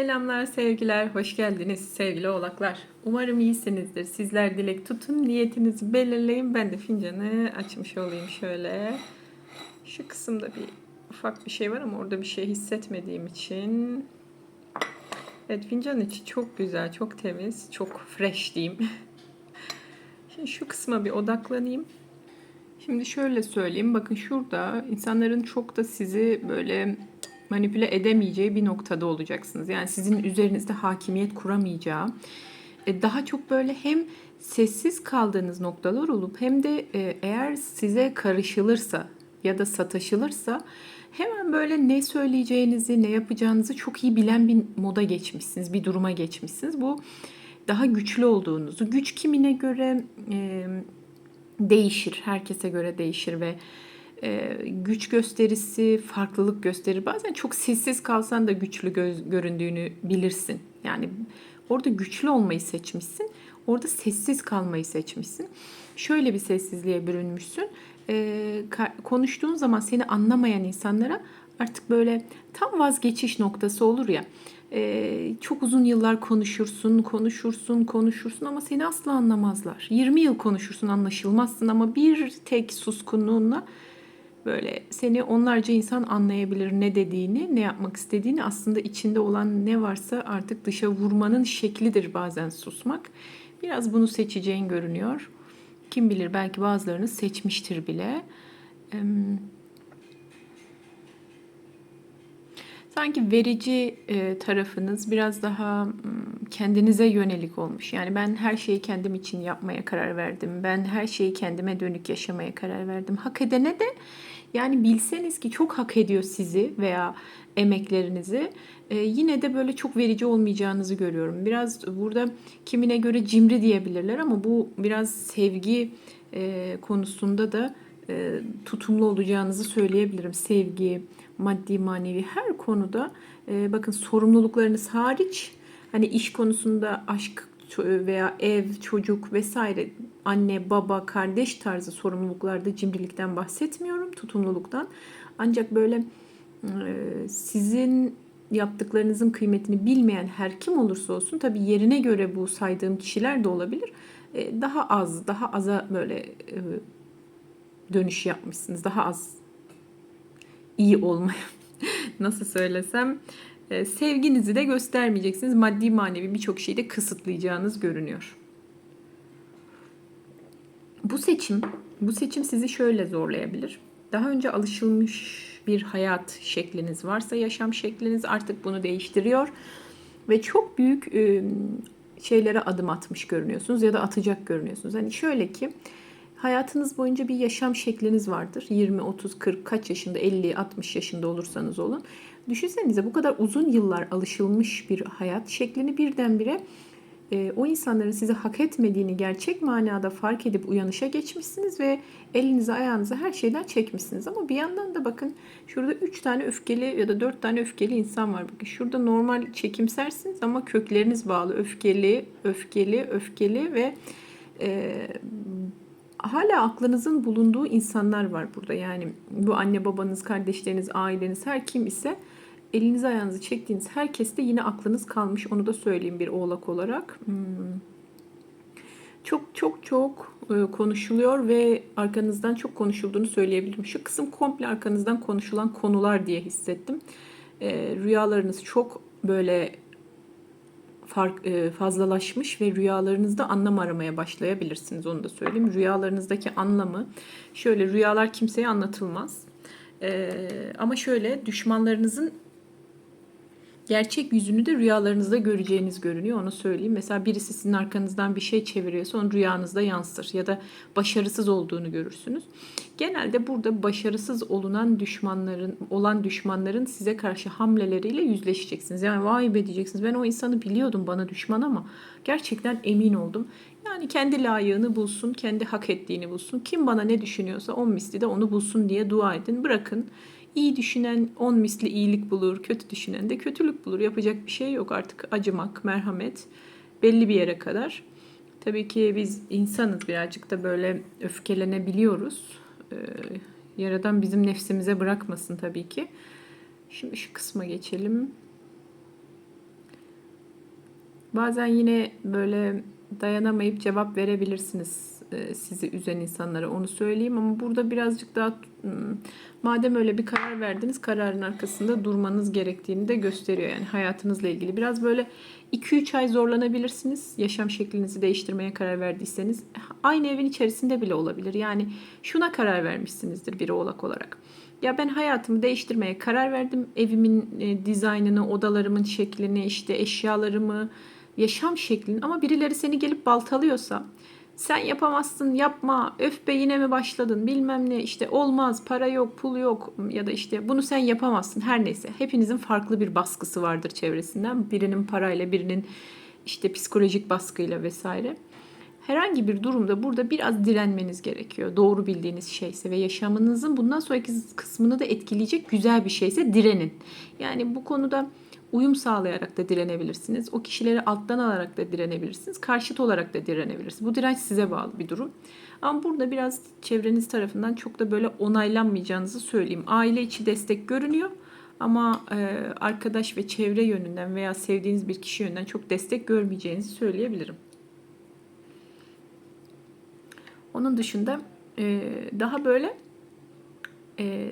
Selamlar, sevgiler, hoş geldiniz sevgili oğlaklar. Umarım iyisinizdir. Sizler dilek tutun, niyetinizi belirleyin. Ben de fincanı açmış olayım şöyle. Şu kısımda bir ufak bir şey var ama orada bir şey hissetmediğim için. Evet fincanın içi çok güzel, çok temiz, çok fresh diyeyim. Şimdi şu kısma bir odaklanayım. Şimdi şöyle söyleyeyim. Bakın şurada insanların çok da sizi böyle manipüle edemeyeceği bir noktada olacaksınız. Yani sizin üzerinizde hakimiyet kuramayacağı, e, daha çok böyle hem sessiz kaldığınız noktalar olup hem de e, eğer size karışılırsa ya da sataşılırsa hemen böyle ne söyleyeceğinizi, ne yapacağınızı çok iyi bilen bir moda geçmişsiniz, bir duruma geçmişsiniz. Bu daha güçlü olduğunuzu, güç kimine göre e, değişir, herkese göre değişir ve e, güç gösterisi farklılık gösterir. Bazen çok sessiz kalsan da güçlü göz, göründüğünü bilirsin. Yani orada güçlü olmayı seçmişsin. Orada sessiz kalmayı seçmişsin. Şöyle bir sessizliğe bürünmüşsün. E, konuştuğun zaman seni anlamayan insanlara artık böyle tam vazgeçiş noktası olur ya. Ee, çok uzun yıllar konuşursun, konuşursun, konuşursun ama seni asla anlamazlar. 20 yıl konuşursun, anlaşılmazsın ama bir tek suskunluğunla böyle seni onlarca insan anlayabilir ne dediğini, ne yapmak istediğini. Aslında içinde olan ne varsa artık dışa vurmanın şeklidir bazen susmak. Biraz bunu seçeceğin görünüyor. Kim bilir belki bazılarınız seçmiştir bile. Sanki verici e, tarafınız biraz daha kendinize yönelik olmuş. Yani ben her şeyi kendim için yapmaya karar verdim. Ben her şeyi kendime dönük yaşamaya karar verdim. Hak edene de yani bilseniz ki çok hak ediyor sizi veya emeklerinizi e, yine de böyle çok verici olmayacağınızı görüyorum. Biraz burada kimine göre cimri diyebilirler ama bu biraz sevgi e, konusunda da e, tutumlu olacağınızı söyleyebilirim. Sevgi, maddi manevi her konuda e, bakın sorumluluklarınız hariç hani iş konusunda aşk veya ev, çocuk vesaire anne, baba, kardeş tarzı sorumluluklarda cimrilikten bahsetmiyorum, tutumluluktan. Ancak böyle e, sizin yaptıklarınızın kıymetini bilmeyen her kim olursa olsun tabii yerine göre bu saydığım kişiler de olabilir. E, daha az, daha aza böyle e, dönüş yapmışsınız. Daha az iyi olmaya nasıl söylesem sevginizi de göstermeyeceksiniz. Maddi manevi birçok şeyi de kısıtlayacağınız görünüyor. Bu seçim, bu seçim sizi şöyle zorlayabilir. Daha önce alışılmış bir hayat şekliniz varsa yaşam şekliniz artık bunu değiştiriyor ve çok büyük şeylere adım atmış görünüyorsunuz ya da atacak görünüyorsunuz. Hani şöyle ki hayatınız boyunca bir yaşam şekliniz vardır. 20, 30, 40 kaç yaşında 50, 60 yaşında olursanız olun. Düşünsenize bu kadar uzun yıllar alışılmış bir hayat şeklini birdenbire e, o insanların sizi hak etmediğini gerçek manada fark edip uyanışa geçmişsiniz ve elinizi ayağınızı her şeyden çekmişsiniz. Ama bir yandan da bakın şurada 3 tane öfkeli ya da 4 tane öfkeli insan var. Bakın şurada normal çekimsersiniz ama kökleriniz bağlı. Öfkeli, öfkeli, öfkeli ve e, hala aklınızın bulunduğu insanlar var burada. Yani bu anne babanız, kardeşleriniz, aileniz her kim ise elinizi ayağınızı çektiğiniz herkeste yine aklınız kalmış. Onu da söyleyeyim bir oğlak olarak. Hmm. Çok çok çok e, konuşuluyor ve arkanızdan çok konuşulduğunu söyleyebilirim. Şu kısım komple arkanızdan konuşulan konular diye hissettim. E, rüyalarınız çok böyle fark e, fazlalaşmış ve rüyalarınızda anlam aramaya başlayabilirsiniz. Onu da söyleyeyim. Rüyalarınızdaki anlamı şöyle rüyalar kimseye anlatılmaz. ama şöyle düşmanlarınızın gerçek yüzünü de rüyalarınızda göreceğiniz görünüyor. Onu söyleyeyim. Mesela birisi sizin arkanızdan bir şey çeviriyorsa onu rüyanızda yansır ya da başarısız olduğunu görürsünüz. Genelde burada başarısız olunan düşmanların olan düşmanların size karşı hamleleriyle yüzleşeceksiniz. Yani vay be diyeceksiniz. Ben o insanı biliyordum bana düşman ama gerçekten emin oldum. Yani kendi layığını bulsun, kendi hak ettiğini bulsun. Kim bana ne düşünüyorsa on misli de onu bulsun diye dua edin. Bırakın İyi düşünen on misli iyilik bulur, kötü düşünen de kötülük bulur. Yapacak bir şey yok artık acımak, merhamet belli bir yere kadar. Tabii ki biz insanız birazcık da böyle öfkelenebiliyoruz. Ee, yaradan bizim nefsimize bırakmasın tabii ki. Şimdi şu kısma geçelim. Bazen yine böyle dayanamayıp cevap verebilirsiniz sizi üzen insanlara onu söyleyeyim ama burada birazcık daha hmm, madem öyle bir karar verdiniz kararın arkasında durmanız gerektiğini de gösteriyor yani hayatınızla ilgili. Biraz böyle 2-3 ay zorlanabilirsiniz yaşam şeklinizi değiştirmeye karar verdiyseniz. Aynı evin içerisinde bile olabilir. Yani şuna karar vermişsinizdir bir oğlak olarak. Ya ben hayatımı değiştirmeye karar verdim. Evimin e, dizaynını, odalarımın şeklini, işte eşyalarımı, yaşam şeklini ama birileri seni gelip baltalıyorsa sen yapamazsın yapma. Öf be yine mi başladın? Bilmem ne. İşte olmaz para yok pul yok. Ya da işte bunu sen yapamazsın. Her neyse. Hepinizin farklı bir baskısı vardır çevresinden. Birinin parayla birinin işte psikolojik baskıyla vesaire. Herhangi bir durumda burada biraz direnmeniz gerekiyor. Doğru bildiğiniz şeyse ve yaşamınızın bundan sonraki kısmını da etkileyecek güzel bir şeyse direnin. Yani bu konuda uyum sağlayarak da direnebilirsiniz. O kişileri alttan alarak da direnebilirsiniz. Karşıt olarak da direnebilirsiniz. Bu direnç size bağlı bir durum. Ama burada biraz çevreniz tarafından çok da böyle onaylanmayacağınızı söyleyeyim. Aile içi destek görünüyor. Ama e, arkadaş ve çevre yönünden veya sevdiğiniz bir kişi yönünden çok destek görmeyeceğinizi söyleyebilirim. Onun dışında e, daha böyle e,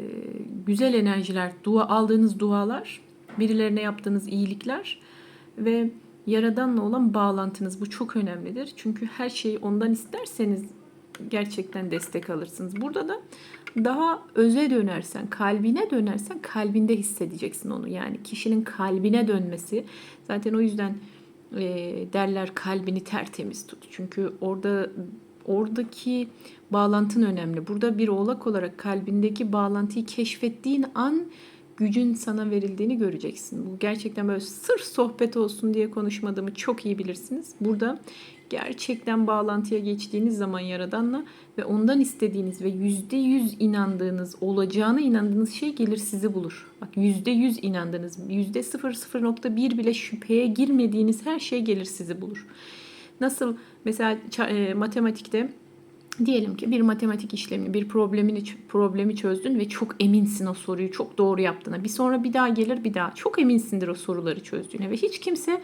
güzel enerjiler, dua aldığınız dualar, birilerine yaptığınız iyilikler ve Yaradan'la olan bağlantınız bu çok önemlidir. Çünkü her şeyi ondan isterseniz gerçekten destek alırsınız. Burada da daha öze dönersen, kalbine dönersen kalbinde hissedeceksin onu. Yani kişinin kalbine dönmesi zaten o yüzden e, derler kalbini tertemiz tut. Çünkü orada oradaki bağlantın önemli. Burada bir oğlak olarak kalbindeki bağlantıyı keşfettiğin an gücün sana verildiğini göreceksin. Bu gerçekten böyle sırf sohbet olsun diye konuşmadığımı çok iyi bilirsiniz. Burada gerçekten bağlantıya geçtiğiniz zaman Yaradan'la ve ondan istediğiniz ve yüzde yüz inandığınız, olacağına inandığınız şey gelir sizi bulur. Bak yüzde yüz inandığınız, yüzde sıfır sıfır nokta bir bile şüpheye girmediğiniz her şey gelir sizi bulur. Nasıl mesela e, matematikte diyelim ki bir matematik işlemini, bir problemini problemi çözdün ve çok eminsin o soruyu çok doğru yaptığına. Bir sonra bir daha gelir bir daha. Çok eminsindir o soruları çözdüğüne ve hiç kimse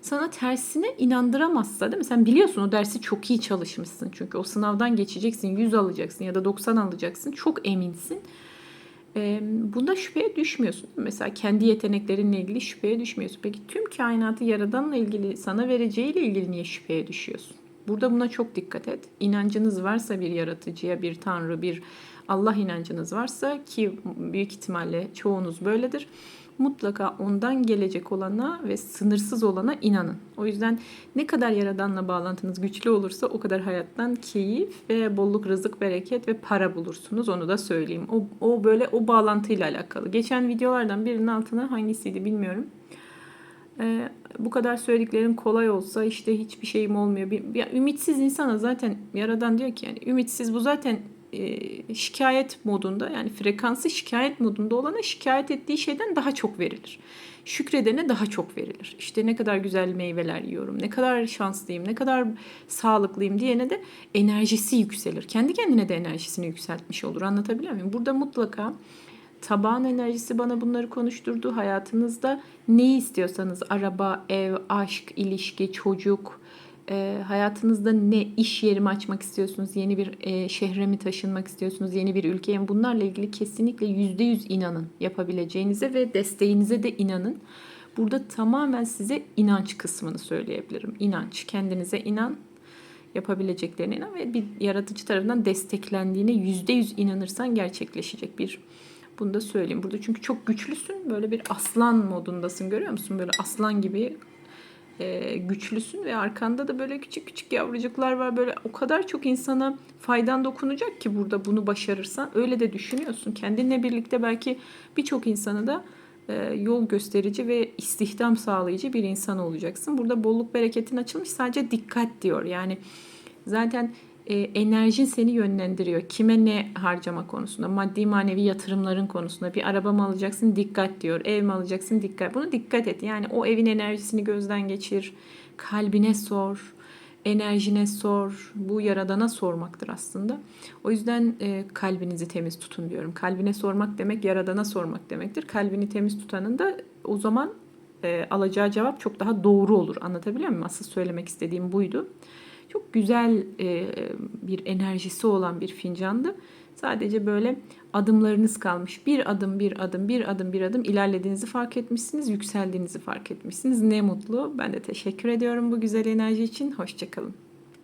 sana tersine inandıramazsa değil mi? Sen biliyorsun o dersi çok iyi çalışmışsın çünkü o sınavdan geçeceksin, 100 alacaksın ya da 90 alacaksın. Çok eminsin. Bunda şüpheye düşmüyorsun. Mesela kendi yeteneklerinle ilgili şüpheye düşmüyorsun. Peki tüm kainatı yaradanla ilgili, sana vereceğiyle ilgili niye şüpheye düşüyorsun? Burada buna çok dikkat et. İnancınız varsa bir yaratıcıya, bir tanrı, bir Allah inancınız varsa ki büyük ihtimalle çoğunuz böyledir mutlaka ondan gelecek olana ve sınırsız olana inanın. O yüzden ne kadar yaradanla bağlantınız güçlü olursa o kadar hayattan keyif ve bolluk, rızık, bereket ve para bulursunuz. Onu da söyleyeyim. O, o böyle o bağlantıyla alakalı. Geçen videolardan birinin altına hangisiydi bilmiyorum. Ee, bu kadar söylediklerim kolay olsa işte hiçbir şeyim olmuyor. Bir, bir, ümitsiz insana zaten yaradan diyor ki yani ümitsiz bu zaten e, şikayet modunda yani frekansı şikayet modunda olana şikayet ettiği şeyden daha çok verilir. Şükredene daha çok verilir. İşte ne kadar güzel meyveler yiyorum, ne kadar şanslıyım, ne kadar sağlıklıyım diyene de enerjisi yükselir. Kendi kendine de enerjisini yükseltmiş olur. Anlatabiliyor muyum? Burada mutlaka tabağın enerjisi bana bunları konuşturdu. Hayatınızda ne istiyorsanız araba, ev, aşk, ilişki, çocuk, e, hayatınızda ne iş yeri mi açmak istiyorsunuz, yeni bir e, şehre mi taşınmak istiyorsunuz, yeni bir ülkeye mi bunlarla ilgili kesinlikle yüzde yüz inanın yapabileceğinize ve desteğinize de inanın. Burada tamamen size inanç kısmını söyleyebilirim. İnanç, kendinize inan, yapabileceklerine inan ve bir yaratıcı tarafından desteklendiğine yüzde yüz inanırsan gerçekleşecek bir bunu da söyleyeyim. Burada çünkü çok güçlüsün. Böyle bir aslan modundasın görüyor musun? Böyle aslan gibi e, güçlüsün ve arkanda da böyle küçük küçük yavrucuklar var. Böyle o kadar çok insana faydan dokunacak ki burada bunu başarırsan öyle de düşünüyorsun. Kendinle birlikte belki birçok insanı da e, yol gösterici ve istihdam sağlayıcı bir insan olacaksın. Burada bolluk bereketin açılmış sadece dikkat diyor. Yani zaten e, enerjin seni yönlendiriyor. Kime ne harcama konusunda, maddi manevi yatırımların konusunda bir araba mı alacaksın dikkat diyor. Ev mi alacaksın dikkat. Bunu dikkat et. Yani o evin enerjisini gözden geçir. Kalbine sor. Enerjine sor. Bu yaradana sormaktır aslında. O yüzden e, kalbinizi temiz tutun diyorum. Kalbine sormak demek yaradana sormak demektir. Kalbini temiz tutanın da o zaman e, alacağı cevap çok daha doğru olur. Anlatabiliyor muyum? Asıl söylemek istediğim buydu. Çok güzel e, bir enerjisi olan bir fincandı. Sadece böyle adımlarınız kalmış. Bir adım, bir adım, bir adım, bir adım ilerlediğinizi fark etmişsiniz, yükseldiğinizi fark etmişsiniz. Ne mutlu. Ben de teşekkür ediyorum bu güzel enerji için. Hoşçakalın.